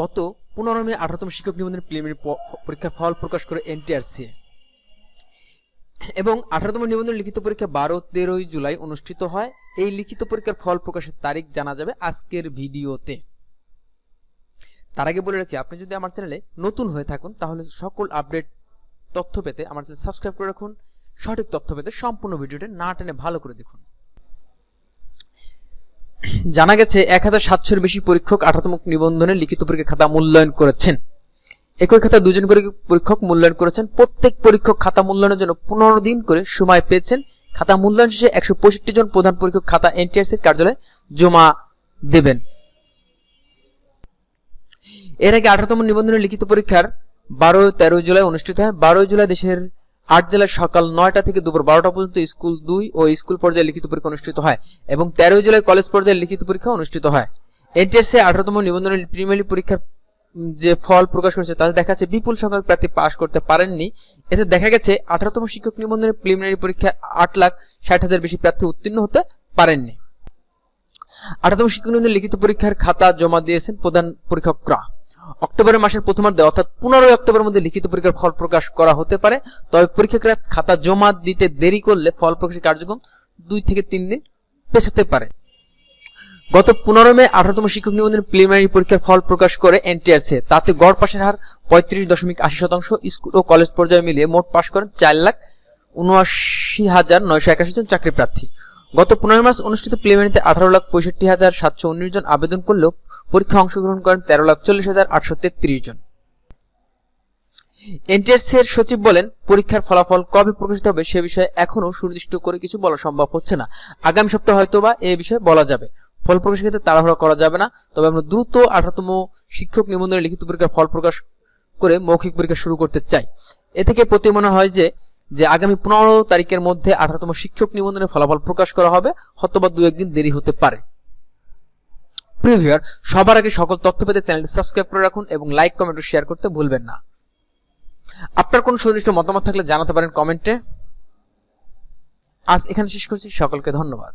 গত পনেরো মে আঠারোতম শিক্ষক নিবন্ধনের প্রিলিমিনারি পরীক্ষার ফল প্রকাশ করে এনটিআরসি এবং আঠারোতম নিবন্ধন লিখিত পরীক্ষা বারো, তেরোই জুলাই অনুষ্ঠিত হয়। এই লিখিত পরীক্ষার ফল প্রকাশের তারিখ জানা যাবে আজকের ভিডিওতে। তার আগে বলে রাখি, আপনি যদি আমার চ্যানেলে নতুন হয়ে থাকুন, তাহলে সকল আপডেট তথ্য পেতে আমার চ্যানেল সাবস্ক্রাইব করে রাখুন। সঠিক তথ্য পেতে সম্পূর্ণ ভিডিওটি না টেনে ভালো করে দেখুন। জানা গেছে, এক হাজার সাতশোর বেশি পরীক্ষক আঠারোতম নিবন্ধনে লিখিত পরীক্ষা খাতা মূল্যায়ন করেছেন। একই খাতা দুজন করে পরীক্ষক মূল্যায়ন করেছেন। প্রত্যেক পরীক্ষক খাতা মূল্যায়নের জন্য পনেরো দিন করে সময় পেয়েছেন। খাতা মূল্যায়ন শেষে একশো পঁয়ষট্টি জন প্রধান পরীক্ষক খাতা এনটিআরসির কার্যালয়ে জমা দেবেন। এর আগে আঠারোতম নিবন্ধনের লিখিত পরীক্ষার বারো তেরো জুলাই অনুষ্ঠিত হয়। বারোই জুলাই দেশের আট জেলায় সকাল নয়টা থেকে দুপুর বারোটা পর্যন্ত স্কুল দুই ও স্কুল পর্যায়ে লিখিত পরীক্ষা অনুষ্ঠিত হয় এবং তেরোই জুলাই কলেজ পর্যায়ে লিখিত পরীক্ষা অনুষ্ঠিত হয়। এনটিএসসি আঠারোতম নিবন্ধনের প্রিমিয়ারি পরীক্ষার যে ফল প্রকাশ করেছে তাতে দেখা যাচ্ছে বিপুল সংখ্যক প্রার্থী পাশ করতে পারেননি। এতে দেখা গেছে আঠারোতম শিক্ষক নিবন্ধনের প্রিলিমিনারি পরীক্ষায় আট লাখ ষাট হাজার বেশি প্রার্থী উত্তীর্ণ হতে পারেননি। আঠারোতম শিক্ষক নিবন্ধনের লিখিত পরীক্ষার খাতা জমা দিয়েছেন প্রধান পরীক্ষকরা। অক্টোবরের মাসের প্রথমার্ধে, অর্থাৎ পনেরোই অক্টোবরের মধ্যে লিখিত পরীক্ষার ফল প্রকাশ করা হতে পারে। তবে পরীক্ষকরা খাতা জমা দিতে দেরি করলে ফল প্রকাশের কার্যক্রম দুই থেকে তিন দিন পেছাতে পারে। গত পনেরো মে, আঠারোতম শিক্ষক নিবন্ধনের প্রিলিমিনারি পরীক্ষার ফল প্রকাশ করে এনটিআরসি তাতে গড় পাশের হার পঁয়ত্রিশ দশমিক আশি শতাংশ। স্কুল ও কলেজ পর্যায়ে মিলিয়ে মোট পাশ করেন চার লাখ উনআশি হাজার নয়শো একাশি জন চাকরি প্রার্থী। গত পনেরো মাস অনুষ্ঠিত প্রিলিমিনারিতে আঠারো লাখ পঁয়ষট্টি হাজার সাতশো উনিশ জন আবেদন করলেও পরীক্ষা অংশগ্রহণ করেন তেরো লাখ চল্লিশ হাজার আটশো তেত্রিশ জন। এনটিএসসি এর সচিব বলেন, পরীক্ষার ফলাফল কবে প্রকাশিত হবে সে বিষয়ে এখনও সুনির্দিষ্ট করে কিছু বলা সম্ভব হচ্ছে না। আগামী সপ্তাহে হয়তো বা এ বিষয়ে বলা যাবে। ফল প্রকাশের ক্ষেত্রে তাড়াহুড়া করা যাবে না, তবে আমরা দ্রুত আঠারোতম শিক্ষক নিবন্ধনের লিখিত পরীক্ষার ফল প্রকাশ করে মৌখিক পরীক্ষা শুরু করতে চাই। এ থেকে প্রতি মনে হয় যে যে আগামী পনেরো তারিখের মধ্যে আঠারোতম শিক্ষক নিবন্ধনের ফলাফল প্রকাশ করা হবে, হয়তোবা দু একদিন দেরি হতে পারে। প্রিভিয়ার সবার আগে সকল তথ্য পেতে চ্যানেলটি সাবস্ক্রাইব করে রাখুন এবং লাইক কমেন্ট ও শেয়ার করতে ভুলবেন না। আপনার কোনো সুনির্দিষ্ট মতামত থাকলে জানাতে পারেন কমেন্টে। আজ এখানে শেষ করছি। সকলকে ধন্যবাদ।